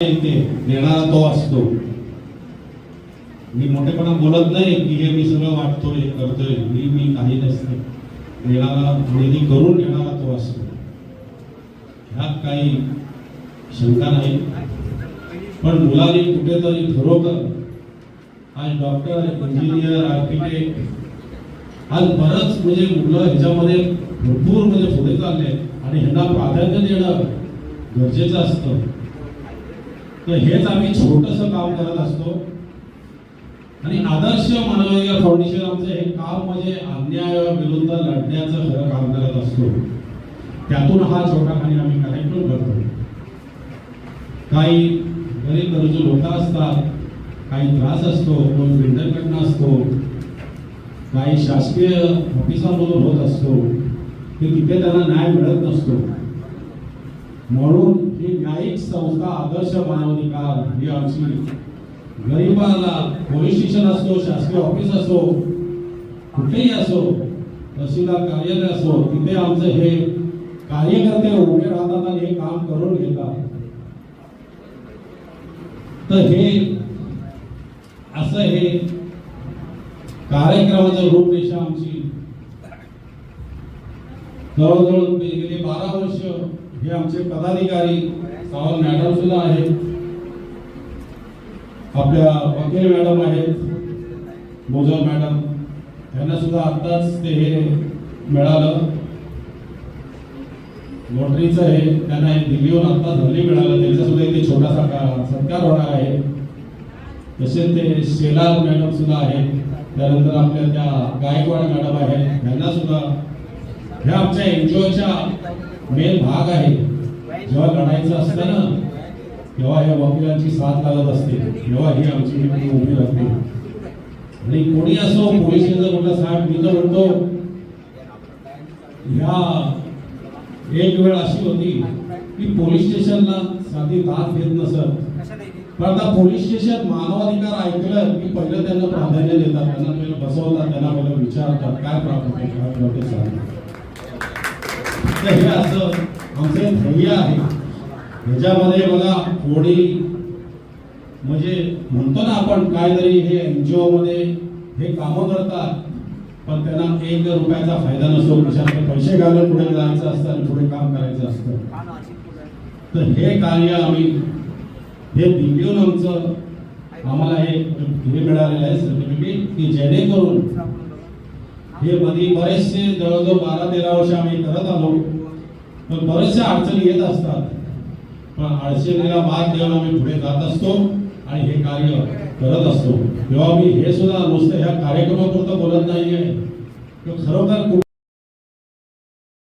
येते तो असतो. मी मोठेपणा बोलत नाही की हे मी सगळं वाटतोय करतोय मी मी काही नसते. देणारा निधी करून देणारा तो असतो. ह्यात काही शंका नाही. पण मुलांनी कुठेतरी खरोखर आज डॉक्टर इंजिनियर आर्किटेक्ट आज बरंच म्हणजे मुलं ह्याच्यामध्ये भरपूर म्हणजे पुढे चालले आणि ह्यांना प्राधान्य देणं गरजेचं असतं. तर हेच आम्ही छोटंसं काम करत असतो. आणि आदर्श मानवय फाउंडेशन आमचं हे काम म्हणजे अन्यायाविरुद्ध लढण्याचं खरं काम करत असतो. त्यातून हा छोटा खाली आम्ही कार्यक्रम करतो. काही गरीब गरजू लोक असतात काही त्रास असतो कोण बिल्डरकडनं असतो काही शासकीय ऑफिसांमधून होत असतो. की तिथे त्यांना न्याय मिळत नसतो. म्हणून ही न्यायिक संस्था आदर्श मानवाधिकार ही आमची गरिबाला पोलीस स्टेशन असो शासकीय ऑफिस असो कुठेही असो तहसीलदार कार्यालय असो तिथे आमचे हे कार्यकर्ते उभे राहतात आणि हे काम करून घेतात. तर हे असं हे कार्यक्रमाचं रूपरेषा आमची जवळजवळ गेले बारा वर्ष हे आमचे पदाधिकारी सावंत मॅडम सुद्धा आहेत. आपल्या वकील मॅडम आहेत मोजल मॅडम. यांना सुद्धा आत्ताच ते हे मिळालं. नोटरीचं हे त्यांना एक दिल्लीहून आत्ता धरली मिळालं. त्यांचा सुद्धा इथे छोटासा का- सत्कार होणार आहे. तसेच ते शेलार मॅडम सुद्धा आहेत. त्यानंतर आपल्या त्या गायकवाड मॅडम आहेत. त्यांना सुद्धा ह्या आमच्या एन जी ओच्या मेन भाग आहे. जेव्हा लढायचं असतं ना तेव्हा या वकिलांची साथ लागत असते. तेव्हा ही आमची टीम उभी राहते. आणि कोणी असो पोलीस यांचा म्हटलं साहेब मी तर म्हणतो ह्या एक वेळ अशी होती की पोलीस स्टेशनला साधी दाद घेत नसत. पण आता पोलीस स्टेशन मानवाधिकार ऐकलं की पहिलं त्यांना प्राधान्य देतात त्यांना पहिलं बसवतात त्यांना पहिलं विचारतात काय प्राप्त होते काय हे असं आमचे ध्येय आहे. ह्याच्यामध्ये बघा कोणी म्हणजे म्हणतो ना आपण काहीतरी हे एनजीओ मध्ये हे कामं करतात पण त्यांना एक रुपयाचा फायदा नसतो. कशाला पैसे घालून पुढे जायचं असतं आणि पुढे काम करायचं असतं. तर हे कार्य आम्ही हे दिल्लीहून आमचं आम्हाला हे हे मिळालेलं आहे सर्टिफिकेट की जेणेकरून हे मध्ये बरेचसे जवळजवळ बारा तेरा वर्ष आम्ही करत आलो. पण बरेचशा अडचणी येत असतात. पण अडचणीला मात देऊन आम्ही पुढे जात असतो आणि हे कार्य करत असतो. तेव्हा मी हे सुद्धा नुसतं ह्या कार्यक्रमापुरतं बोलत नाहीये. खरोखर